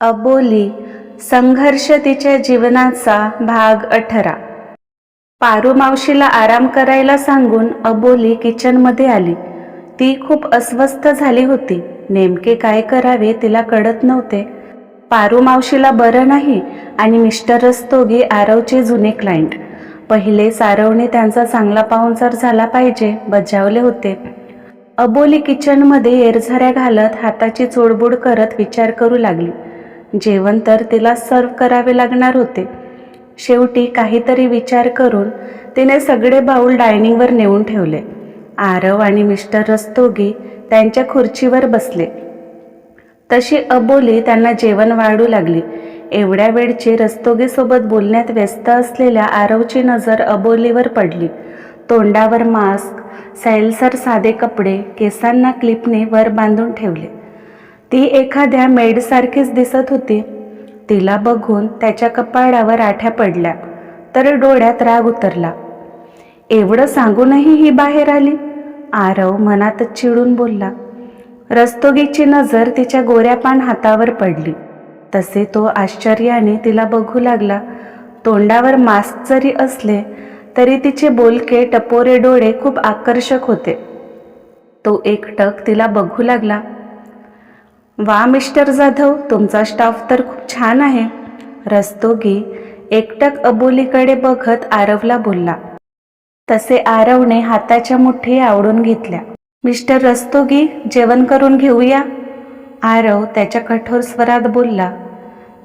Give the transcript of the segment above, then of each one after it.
अबोली संघर्ष तिच्या जीवनाचा भाग अठरा. पारू मावशीला आराम करायला सांगून अबोली किचनमध्ये आली. ती खूप अस्वस्थ झाली होती. नेमके काय करावे तिला कळत नव्हते. पारू मावशीला बरं नाही आणि मिस्टर रस्तोगी आरवचे जुने क्लायंट. पहिले सारवने त्यांचा चांगला पाहुणचार झाला पाहिजे बजावले होते. अबोली किचनमध्ये एरझऱ्या घालत हाताची चोडबुड करत विचार करू लागली. जेवण तर तिला सर्व करावे लागणार होते. शेवटी काहीतरी विचार करून तिने सगळे बाऊल डायनिंगवर नेऊन ठेवले. आरव आणि मिस्टर रस्तोगी त्यांच्या खुर्चीवर बसले. तशी अबोली त्यांना जेवण वाढू लागली. एवढ्या वेळची रस्तोगीसोबत बोलण्यात व्यस्त असलेल्या आरवची नजर अबोलीवर पडली. तोंडावर मास्क सैलसर साधे कपडे केसांना क्लिपने वर बांधून ठेवले. ती एखाद्या मेडसारखीच दिसत होती. तिला बघून त्याच्या कपाळावर आठ्या पडल्या तर डोळ्यात राग उतरला. एवढं सांगूनही ही बाहेर आली? आरव मनातच चिडून बोलला. रस्तोगीची नजर तिच्या गोऱ्यापान हातावर पडली. तसे तो आश्चर्याने तिला बघू लागला. तोंडावर मास्क जरी असले तरी तिचे बोलके टपोरे डोळे खूप आकर्षक होते. तो एकटक तिला बघू लागला. वा मिस्टर जाधव तुमचा स्टाफ तर खूप छान आहे. रस्तोगी एकटक अबोलीकडे बघत आरवला बोलला. तसे आरवने हाताच्या मुठी आवडून घेतल्या. मिस्टर रस्तोगी जेवण करून घेऊया. आरव त्याच्या कठोर स्वरात बोलला.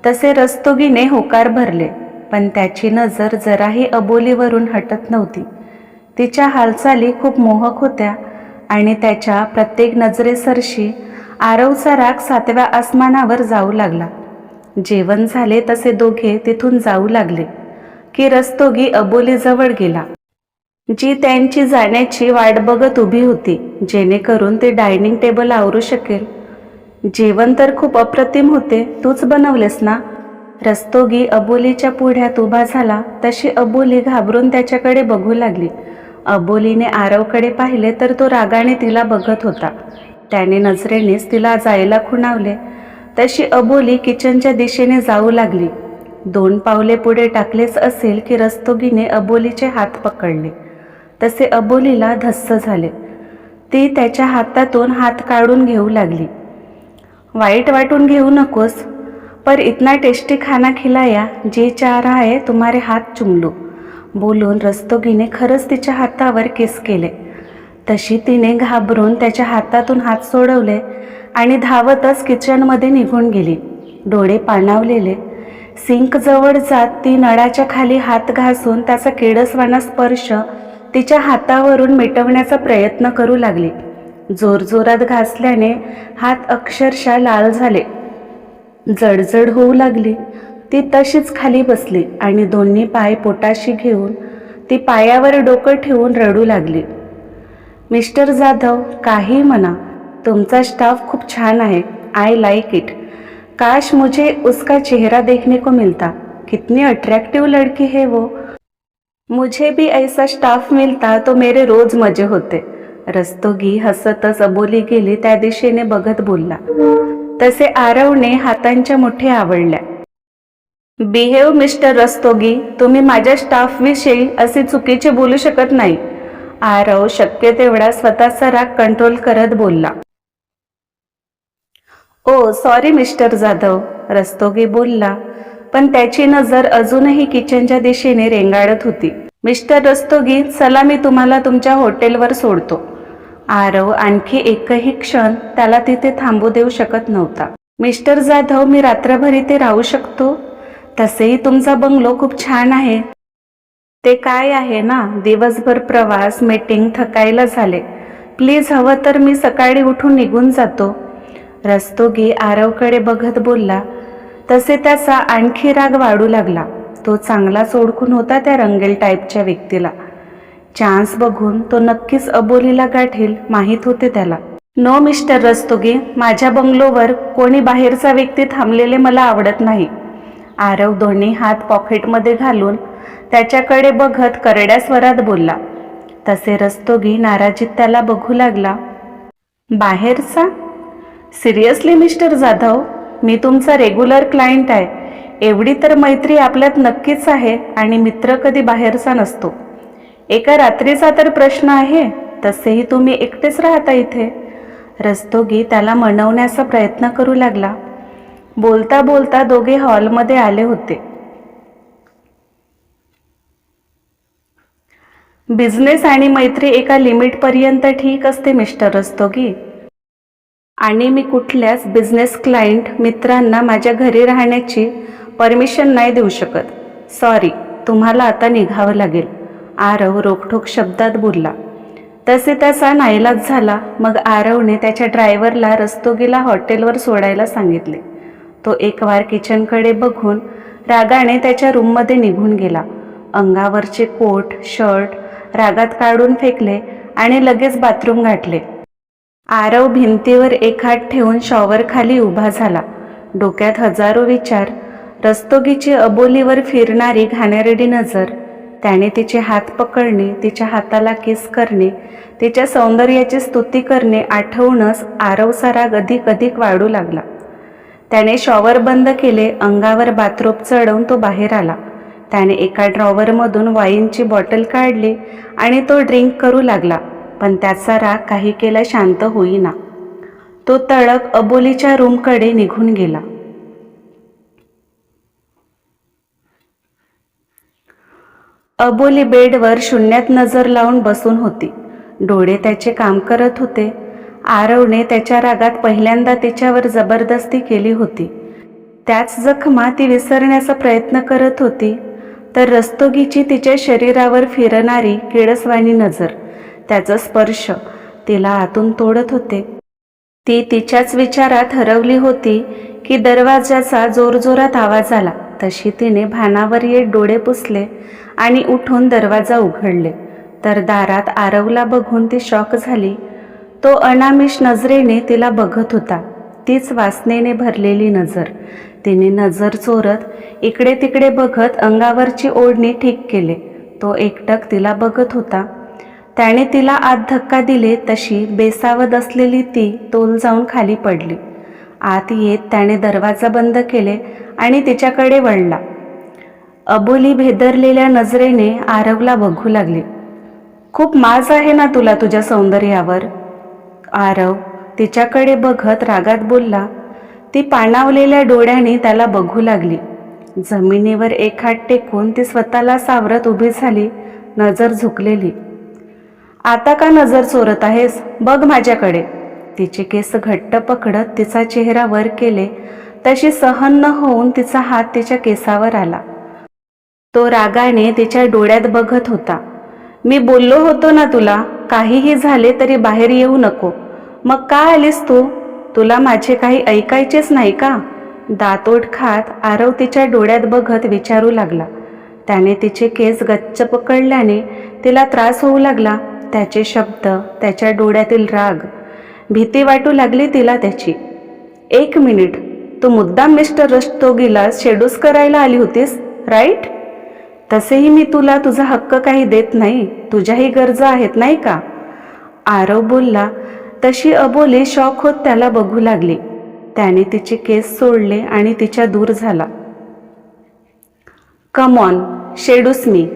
तसे रस्तोगीने होकार भरले पण त्याची नजर जराही अबोलीवरून हटत नव्हती. तिच्या हालचाली खूप मोहक होत्या आणि त्याच्या प्रत्येक नजरेसरशी आरवचा राग सातव्या आसमानावर जाऊ लागला. जेवण झाले तसे दोघे तिथून जाऊ लागले की रस्तोगी अबोलीजवळ गेला. जी त्यांची जाण्याची वाट बघत उभी होती जेणेकरून ते डायनिंग टेबल आवरू शकेल. जेवण तर खूप अप्रतिम होते तूच बनवलेस ना? रस्तोगी अबोलीच्या पुढ्यात उभा झाला तशी अबोली घाबरून त्याच्याकडे बघू लागली. अबोलीने आरवकडे पाहिले तर तो रागाने तिला बघत होता. त्याने नजरेनेच तिला जायला खुणावले. तशी अबोली किचनच्या दिशेने जाऊ लागली. दोन पावले पुढे टाकलेच असेल की रस्तोगीने अबोलीचे हात पकडले. तसे अबोलीला धस्स झाले. ती त्याच्या हातातून हात काढून घेऊ लागली. वाईट वाटून घेऊ नकोस पर इतना टेस्टी खाना खिलाया जे चार आहे तुम्हारे हात चुमलो बोलून रस्तोगीने खरंच तिच्या हातावर किस केले. तशी तिने घाबरून त्याच्या हातातून हात सोडवले आणि धावतच किचनमध्ये निघून गेली. डोळे पाणावलेले. सिंकजवळ जात ती नळाच्या खाली हात घासून त्याचा किडसवाना स्पर्श तिच्या हातावरून मिटवण्याचा प्रयत्न करू लागली. जोरजोरात घासल्याने हात अक्षरशः लाल झाले. जडजड होऊ लागली. ती तशीच खाली बसली आणि दोन्ही पाय पोटाशी घेऊन ती पायावर डोकं ठेवून रडू लागली. मिस्टर जाधव काही म्हणा. तुमचा स्टाफ खूप छान है आई लाइक इट. काश मुझे उसका चेहरा देखने को मिलता. कितनी अट्रैक्टिव लड़की है वो. मुझे भी ऐसा स्टाफ मिलता तो मेरे रोज मजे होते. रस्तोगी हसतच अबोली गेली त्या दिशेने बघत बोलला. तसे आरवने हातांच्या मोठे आवडल्या. बिहेव मिस्टर रस्तोगी तुम्ही माझ्या स्टाफविषयी असे चुकीचे बोलू शकत नाही. आरव शक्य तेवढा स्वतःचा राग कंट्रोल करत बोलला. Oh sorry mister Jadhav Rastogi बोलला. पण त्याची नजर अजूनही किचनच्या दिशेने रेंगाळत होती. मिस्टर रस्तोगी चला मी तुम्हाला तुमच्या हॉटेलवर सोडतो. आरव आणखी एकही क्षण त्याला तिथे थांबू देऊ शकत नव्हता. मिस्टर जाधव मी रात्रभर इथे राहू शकतो? तसेही तुमचा बंगलो खूप छान आहे. ते काय आहे ना? दिवसभर प्रवास मीटिंग थकायला झाले. प्लीज हवं तर मी सकाळी उठून निघून जातो. रस्तोगी आरवकडे बघत बोलला. तसे त्याचा आणखी राग वाढू लागला. तो चांगलाच ओळखून होता त्या रंगेल टाईपच्या व्यक्तीला. चान्स बघून तो नक्कीच अबोलीला गाठेल माहीत होते त्याला. नो मिस्टर रस्तोगी माझ्या बंगलोवर कोणी बाहेरचा व्यक्ती थांबलेले मला आवडत नाही. आरव दोन्ही हात पॉकेटमध्ये घालून त्याच्याकडे बघत करड्या स्वरात बोलला तसे रस्तोगी नाराजीत त्याला बघू लागला. बाहेरचा? सिरियसली मिस्टर जाधव मी तुमचा रेग्युलर क्लायंट आहे. एवढी तर मैत्री आपल्यात नक्कीच आहे आणि मित्र कधी बाहेरचा नसतो. एका रात्रीचा तर प्रश्न आहे तसेही तुम्ही एकटेच राहता इथे. रस्तोगी त्याला मनवण्याचा प्रयत्न करू लागला. बोलता बोलता दोघे हॉलमध्ये आले होते. बिझनेस आणि मैत्री एका लिमिटपर्यंत ठीक असते मिस्टर रस्तोगी. आणि मी कुठल्याच बिझनेस क्लायंट मित्रांना माझ्या घरी राहण्याची परमिशन नाही देऊ शकत. सॉरी तुम्हाला आता निघावं लागेल. आरव रोखठोक शब्दात बोलला. तसे त्याचा नाईलाज झाला मग आरवने त्याच्या ड्रायव्हरला रस्तोगीला हॉटेलवर सोडायला सांगितले. तो एक वार किचनकडे बघून रागाने त्याच्या रूममध्ये निघून गेला. अंगावरचे कोट शर्ट रागात काढून फेकले आणि लगेच बाथरूम गाठले. आरव भिंतीवर एक हात ठेवून शॉवर खाली उभा झाला. डोक्यात हजारो विचार. रस्तोगीची अबोलीवर फिरणारी घाणेरडी नजर. त्याने तिचे हात पकडणे तिच्या हाताला किस करणे तिच्या सौंदर्याची स्तुती करणे आठवूनच आरवचा राग अधिक अधिक वाढू लागला. त्याने शॉवर बंद केले अंगावर बाथरूप चढवून तो बाहेर आला. त्याने एका ड्रॉवरमधून वाईनची बॉटल काढली आणि तो ड्रिंक करू लागला पण त्याचा राग काही केला शांत होईना. तो तळक अबोलीच्या रूमकडे निघून गेला. अबोली बेडवर शून्यात नजर लावून बसून होती. डोळे त्याचे काम करत होते. आरवने त्याच्या रागात पहिल्यांदा तिच्यावर जबरदस्ती केली होती. त्याच जखमा ती विसरण्याचा प्रयत्न करत होती. तर रस्तोगीची तिच्या शरीरावर फिरणारी किडसवाणी नजर त्याचा स्पर्श तिला आतून तोडत होते. ती तिच्याच विचारात हरवली होती की दरवाजाचा जोरजोरात आवाज आला. तशी तिने भानावर येत डोळे पुसले आणि उठून दरवाजा उघडले. तर दारात आरवला बघून ती शॉक झाली. तो अनामिष नजरेने तिला बघत होता. तीच वासनेने भरलेली नजर. तिने नजर चोरत इकडे तिकडे बघत अंगावरची ओढणी ठीक केले. तो एकटक तिला बघत होता. त्याने तिला आत धक्का दिले तशी बेसावत असलेली ती तोल जाऊन खाली पडली. आत येत त्याने दरवाजा बंद केले आणि तिच्याकडे वळला. अबोली भेदरलेल्या नजरेने आरवला बघू लागली. खूप माज आहे ना तुला तुझ्या सौंदर्यावर? आरव तिच्याकडे बघत रागात बोलला. ती पाणावलेल्या डोळ्याने त्याला बघू लागली. जमिनीवर एक हात टेकून ती स्वतःला सावरत उभी झाली नजर झुकलेली. आता का नजर चोरत आहेस? बघ माझ्याकडे. तिचे केस घट्ट पकडत तिचा चेहरा वर केले तशी सहन न होऊन तिचा हात तिच्या केसावर आला. तो रागाने तिच्या डोळ्यात बघत होता. मी बोललो होतो ना तुला काहीही झाले तरी बाहेर येऊ नको. मग का आलीस तू? तुला माझे काही ऐकायचेच नाही का? दातोड खात आरव तिच्या डोळ्यात बघत विचारू लागला. त्याने तिचे केस गच्च पकडल्याने तिला त्रास होऊ लागला. त्याचे शब्द त्याच्या डोळ्यातील राग. भीती वाटू लागली तिला त्याची. एक मिनिट तू मुद्दाम मिस्टर रस्तोगीला शेड्यूस करायला आली होतीस राईट? तसेही मी तुला तुझा हक्क काही देत नाही. तुझ्याही गरजा आहेत नाही का? आरव बोलला तशी अबोली शॉक होत त्याला बघू लागली. त्याने तिचे केस सोडले आणि तिच्या दूर झाला. कम ऑन शेडूस मी.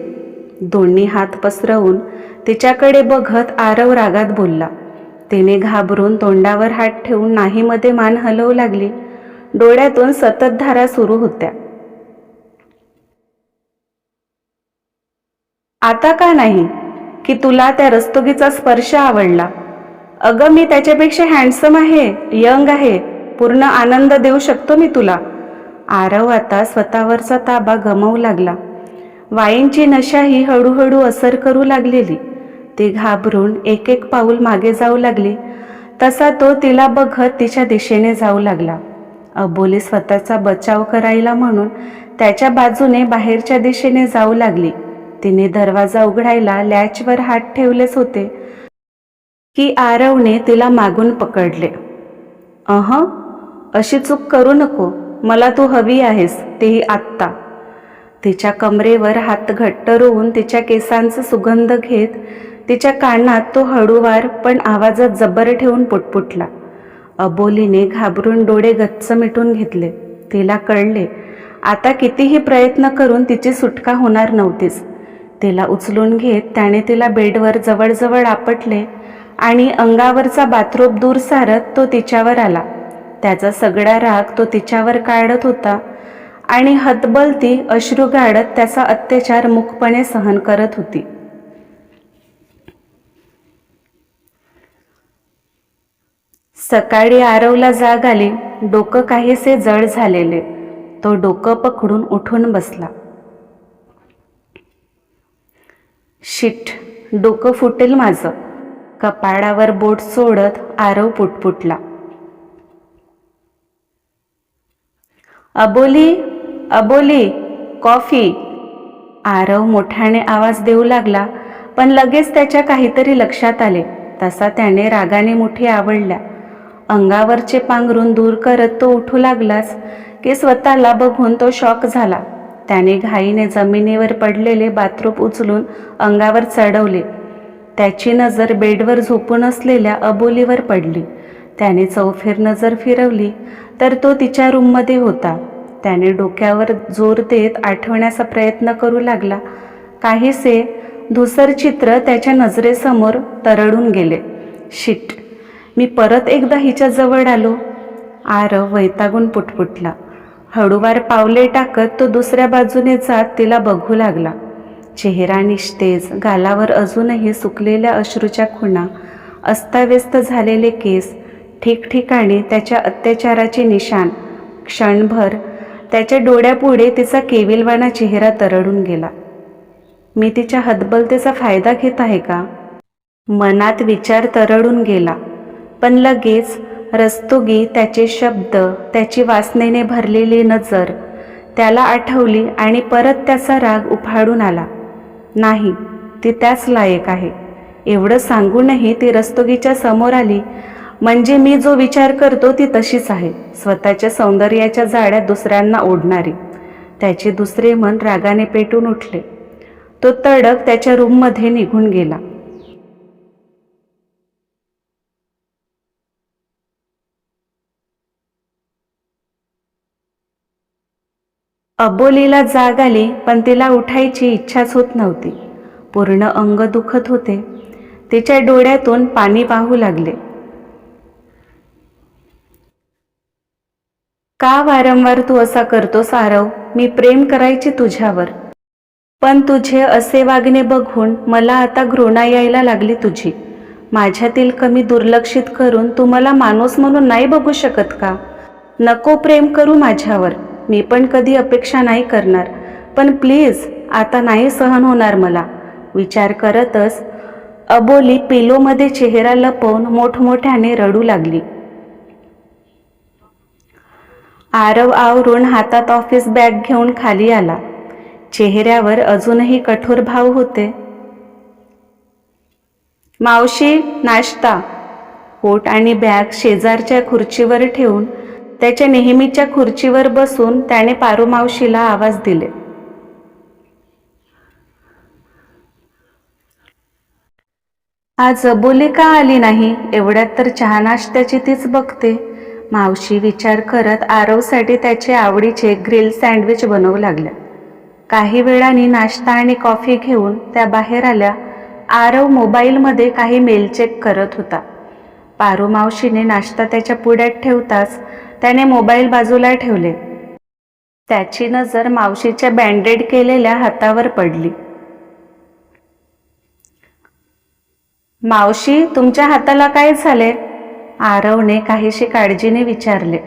दोन्ही हात पसरवून तिच्याकडे बघत आरव रागात बोलला. तिने घाबरून तोंडावर हात ठेवून नाहीमध्ये मान हलवू लागली. डोळ्यातून सतत धारा सुरू होत्या. आता का नाही? की तुला त्या रस्तोगीचा स्पर्श आवडला. अगं मी त्याच्यापेक्षा हँडसम आहे यंग आहे. पूर्ण आनंद देऊ शकतो मी तुला. आरव आता स्वतःवरचा ताबा गमावू लागला. वाईनची नशाही हळूहळू असर करू लागलेली. ती घाबरून एक एक पाऊल मागे जाऊ लागली. तसा तो तिला बघत तिच्या दिशेने जाऊ लागला. अबोली स्वतःचा बचाव करायला म्हणून त्याच्या बाजूने बाहेरच्या दिशेने जाऊ लागली. तिने दरवाजा उघडायला लॅचवर हात ठेवलेच होते. की आरवने तिला मागून पकडले. अह अशी चूक करू नको. मला तू हवी आहेस तेही आत्ता. तिच्या कमरेवर हात घट्ट रोवून तिच्या केसांचा सुगंध घेत तिच्या कानात तो हळूवार पण आवाजात जबर ठेवून पुटपुटला. अबोलीने घाबरून डोळे गच्च मिटून घेतले. तिला कळले आता कितीही प्रयत्न करून तिची सुटका होणार नव्हतीच तिला उचलून घेत त्याने तिला बेडवर जवळजवळ आपटले. आणि अंगावरचा बाथरोब दूर सारत तो तिच्यावर आला. त्याचा सगळा राग तो तिच्यावर काढत होता आणि हतबलती अश्रू गाडत त्याचा अत्याचार मुखपणे सहन करत होती. सकाळी आरवला जाग आली. डोकं काहीसे जड झालेले. तो डोकं पकडून उठून बसला. शिट डोकं फुटेल माझं. कपाळावर बोट सोडत आरव पुटपुटला. अबोली अबोली कॉफी. आरव मोठ्याने आवाज देऊ लागला पण लगेच त्याच्या काहीतरी लक्षात आले. तसा त्याने रागाने मुठी आवडल्या. अंगावरचे पांघरून दूर करत तो उठू लागलाच की स्वतःला बघून तो शॉक झाला. त्याने घाईने जमिनीवर पडलेले बाथरूप उचलून अंगावर चढवले. त्याची नजर बेडवर झोपून असलेल्या अबोलीवर पडली. त्याने चौफेर नजर फिरवली तर तो तिच्या रूममध्ये होता. त्याने डोक्यावर जोर देत आठवण्याचा प्रयत्न करू लागला. काहीसे धुसर चित्र त्याच्या नजरेसमोर तरळून गेले. शिट मी परत एकदा हिच्या जवळ आलो. आरव वैतागून पुटपुटला. हळूवार पावले टाकत तो दुसऱ्या बाजूने जात तिला बघू लागला. चेहरा निस्तेज गालावर अजूनही सुकलेल्या अश्रूच्या खुणा अस्ताव्यस्त झालेले केस ठिकठिकाणी त्याच्या अत्याचाराचे निशाण क्षणभर त्याच्या डोळ्यापुढे तिचा केविलवाना चेहरा तरडून गेला. मी तिच्या हतबलतेचा फायदा घेत आहे का? मनात विचार तरडून गेला. पण लगेच रस्तोगी त्याचे शब्द त्याची वासनेने भरलेली नजर त्याला आठवली आणि परत त्याचा राग उफाडून आला. नाही ती त्याच लायक आहे. एवढं सांगूनही ती रस्तोगीच्या समोर आली. म्हणजे मी जो विचार करतो ती तशीच आहे स्वतःच्या सौंदर्याच्या जाड्यात दुसऱ्यांना ओढणारी. त्याचे दुसरे मन रागाने पेटून उठले. तो तडक त्याच्या रूममध्ये निघून गेला. अबोलीला जाग आली पण तिला उठायची इच्छाच होत नव्हती. पूर्ण अंग दुखत होते. तिच्या डोळ्यातून पाणी पाहू लागले. का वारंवार तू असा करतो सारव मी प्रेम करायचे तुझ्यावर. पण तुझे असे वागणे बघून मला आता घृणा यायला लागली तुझी. माझ्यातील कमी दुर्लक्षित करून तू मला माणूस म्हणून नाही बघू शकत का? नको प्रेम करू माझ्यावर. मी पण कधी अपेक्षा नाही करणार. पण प्लीज आता नाही सहन होणार मला. विचार करतच अबोली पिलोमध्ये चेहरा लपवून मोठमोठ्याने रडू लागली. आरव आवरून हातात ऑफिस बॅग घेऊन खाली आला. चेहऱ्यावर अजूनही कठोर भाव होते. मावशी नाश्ता. कोट आणि बॅग शेजारच्या खुर्चीवर ठेवून त्याच्या नेहमीच्या खुर्चीवर बसून त्याने पारुमावशीला आवाज दिले. आज बोली का आली नाही एवढ्यात तर चहा नाश्त्याची तीच बघते. मावशी विचार करत आरवसाठी त्याचे आवडीचे ग्रिल सँडविच बनवू लागल्या. काही वेळाने नाश्ता आणि कॉफी घेऊन त्या बाहेर आल्या. आरव मोबाईलमध्ये काही मेल चेक करत होता. पारू मावशीने नाश्ता त्याच्या पुढ्यात ठेवताच त्याने मोबाईल बाजूला ठेवले. त्याची नजर मावशीच्या बँडेड केलेल्या हातावर पडली. मावशी तुमच्या हाताला काय झाले? आरवने काहीशी काळजीने विचारले.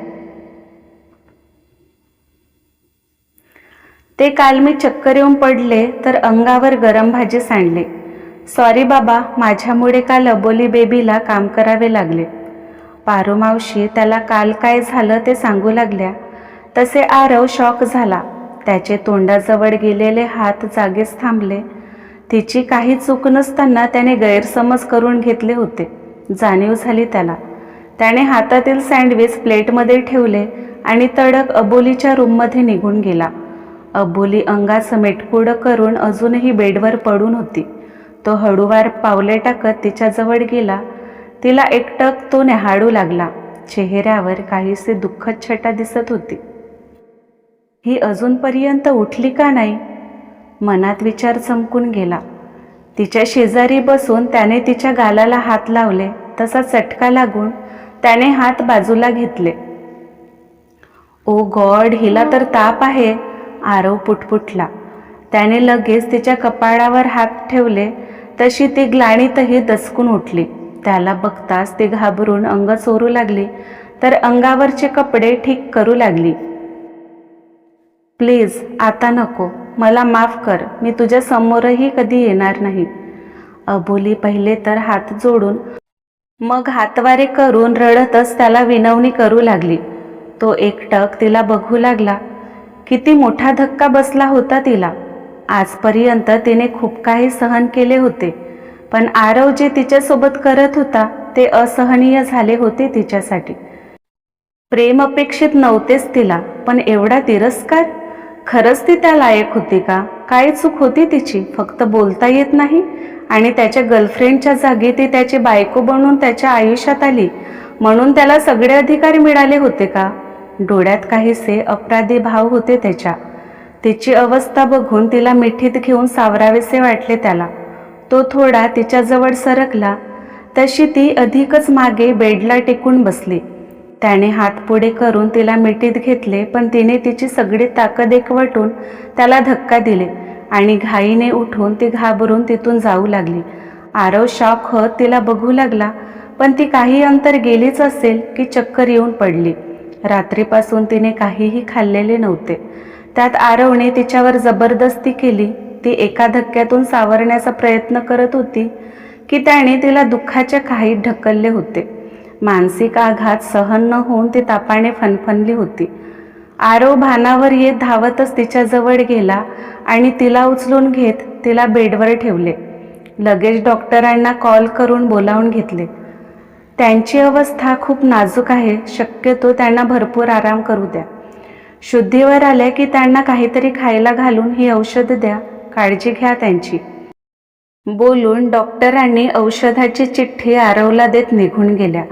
ते काल मी चक्कर येऊन पडले तर अंगावर गरम भाजी सांडले. सॉरी बाबा माझ्यामुळे काल अबोली बेबीला काम करावे लागले. पारू मावशी त्याला काल काय झालं ते सांगू लागल्या. तसे आरव शॉक झाला. त्याचे तोंडाजवळ गेलेले हात जागेच थांबले. तिची काही चूक नसताना त्याने गैरसमज करून घेतले होते. जाणीव झाली त्याला. त्याने हातातील सँडविच प्लेटमध्ये ठेवले आणि तडक अबोलीच्या रूममध्ये निघून गेला. अबोली अंगाचं मेटकुडं करून अजूनही बेडवर पडून होती. तो हळूवार पावले टाकत तिच्याजवळ गेला. तिला एकटक तो न्याहाळू लागला. चेहऱ्यावर काहीसे दुःखद छटा दिसत होती. ही अजूनपर्यंत उठली का नाही? मनात विचार चमकून गेला. तिच्या शेजारी बसून त्याने तिच्या गालाला हात लावले तसा चटका लागून त्याने हात बाजूला घेतले. ओ गॉड हिला तर ताप आहे आरव पुटपुटला. त्याने लगेच तिच्या कपाळावर हात ठेवले तशी ती ग्लाणीतही दचकून उठली. त्याला बघताच ते घाबरून अंग चोरू लागले तर अंगावरचे कपडे ठीक करू लागली. प्लीज आता नको. मला माफ कर. मी तुझ्या समोरही कधी येणार नाही. अबोली पहिले तर हात जोडून मग हातवारे करून रडतच त्याला विनवणी करू लागली. तो एकटक तिला बघू लागला. किती मोठा धक्का बसला होता तिला. आजपर्यंत तिने खूप काही सहन केले होते. पण आरव जे तिच्यासोबत करत होता ते असहनीय झाले होते तिच्यासाठी. प्रेम अपेक्षित नव्हतेच तिला पण एवढा तिरस्कार? खरंच ती त्या लायक होती का? काय चूक होती तिची? फक्त बोलता येत नाही? आणि त्याच्या गर्लफ्रेंडच्या जागी ती त्याची बायको बनून त्याच्या आयुष्यात आली म्हणून त्याला सगळे अधिकार मिळाले होते का? डोळ्यात काहीसे अपराधी भाव होते त्याच्या. तिची अवस्था बघून तिला मिठीत घेऊन सावरावेसे वाटले त्याला. तो थोडा तिच्याजवळ सरकला. तशी ती अधिकच मागे बेडला टेकून बसली. त्याने हात पुढे करून तिला मिठीत घेतले पण तिने तिची सगळी ताकद एकवटून त्याला धक्का दिले आणि घाईने उठून ती घाबरून तिथून जाऊ लागली. आरव शॉक होत तिला बघू लागला पण ती काही अंतर गेलीच असेल की चक्कर येऊन पडली. रात्रीपासून तिने काहीही खाल्लेले नव्हते. त्यात आरवने तिच्यावर जबरदस्ती केली ती एका धक्क्यातून सावरण्याचा प्रयत्न करत होती की त्याने तिला दुःखाच्या काही ढकलले होते. मानसिक आघात सहन न होऊन ती तापाने फनफनली होती. आरव भानावर येत धावतच तिच्याजवळ गेला आणि तिला उचलून घेत तिला बेडवर ठेवले. लगेच डॉक्टरांना कॉल करून बोलावून घेतले. त्यांची अवस्था खूप नाजूक आहे. शक्यतो त्यांना भरपूर आराम करू द्या. शुद्धीवर आल्या की त्यांना काहीतरी खायला घालून ही औषध द्या. काळजी घ्या त्यांची. बोलून डॉक्टरांनी औषधाची चिठ्ठी आरवला देत निघून गेल्या.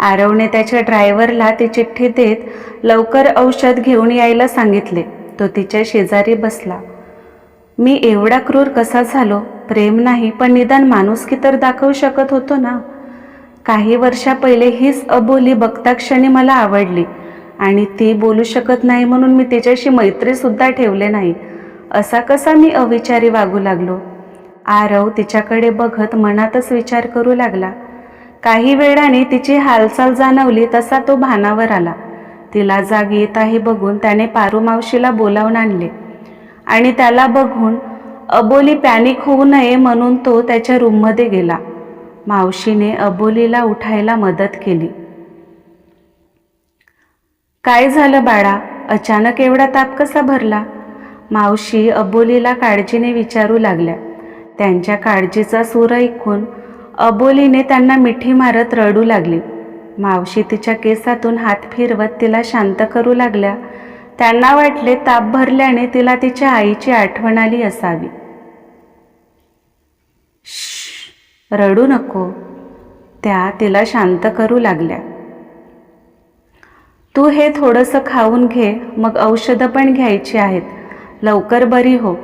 आरवने त्याच्या ड्रायव्हरला ती चिठ्ठी देत लवकर औषध घेऊन यायला सांगितले. तो तिच्या शेजारी बसला. मी एवढा क्रूर कसा झालो? प्रेम नाही पण निदान माणुसकी तर दाखवू शकत होतो ना? काही वर्षा पहिले हीच अबोली बघता क्षणी मला आवडली. आणि ती बोलू शकत नाही म्हणून मी तिच्याशी मैत्रीसुद्धा ठेवले नाही. असा कसा मी अविचारी वागू लागलो? आरव तिच्याकडे बघत मनातच विचार करू लागला. काही वेळाने तिची हालचाल जाणवली तसा तो भानावर आला. तिला जाग येत आहे बघून त्याने पारू मावशीला बोलावून आणले. आणि त्याला बघून अबोली पॅनिक होऊ नये म्हणून तो त्याच्या रूममध्ये गेला. मावशीने अबोलीला उठायला मदत केली. काय झालं बाळा? अचानक एवढा ताप कसा भरला? मावशी अबोलीला काळजीने विचारू लागल्या. त्यांच्या काळजीचा सूर ऐकून अबोलीने त्यांना मिठी मारत रडू लागली. मावशी तिच्या केसातून हात फिरवत तिला शांत करू लागल्या. त्यांना वाटले ताप भरल्याने तिला तिच्या आईची आठवण आली असावी. रडू नको त्या तिला शांत करू लागल्या. तू हे थोडंसं खाऊन घे मग औषधं पण घ्यायची आहेत. लवकर बरी हो.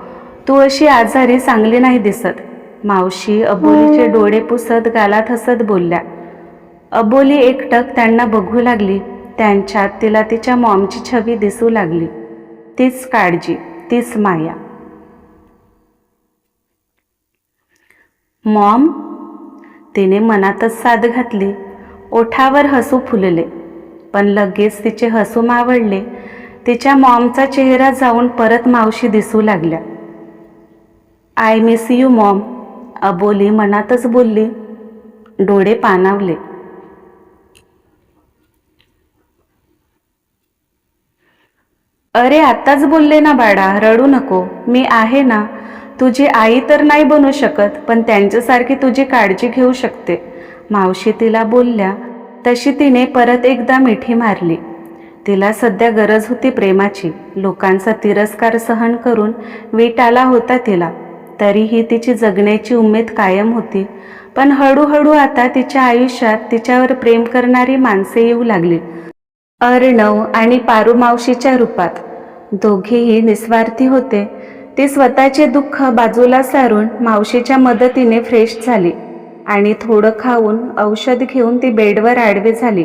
तू अशी आजारी चांगली नाही दिसत. मावशी अबोलीचे डोळे पुसत गालात हसत बोलल्या. अबोली एकटक त्यांना बघू लागली. त्यांच्यात तिला तिच्या मॉमची छवी दिसू लागली. तीच काळजी तीच माया. मॉम तिने मनातच साद घातली. ओठावर हसू फुलले. पण लगेच तिचे हसू मावळले. तिच्या मॉमचा चेहरा जाऊन परत मावशी दिसू लागल्या. I miss you mom Aboli मनातच बोलली. डोळे पानावले अरे आत्ताच बोलले ना बाळा रडू नको. मी आहे ना. तुझी आई तर नाही बनू शकत पण त्यांच्यासारखी तुझी काळजी घेऊ शकते. मावशी तिला बोलल्या. तशी तिने परत एकदा मिठी मारली. तिला सध्या गरज होती प्रेमाची. लोकांचा तिरस्कार सहन करून वीट आला होता तिला. तरीही तिची जगण्याची उमेद कायम होती. पण हळूहळू आता तिच्या आयुष्यात तिच्यावर प्रेम करणारी माणसे येऊ लागली. अर्णव आणि पारू मावशीच्या रूपात. दोघेही निस्वार्थी होते. ती स्वतःचे दुःख बाजूला सारून मावशीच्या मदतीने फ्रेश झाली आणि थोडं खाऊन औषध घेऊन ती बेडवर आडवी झाली.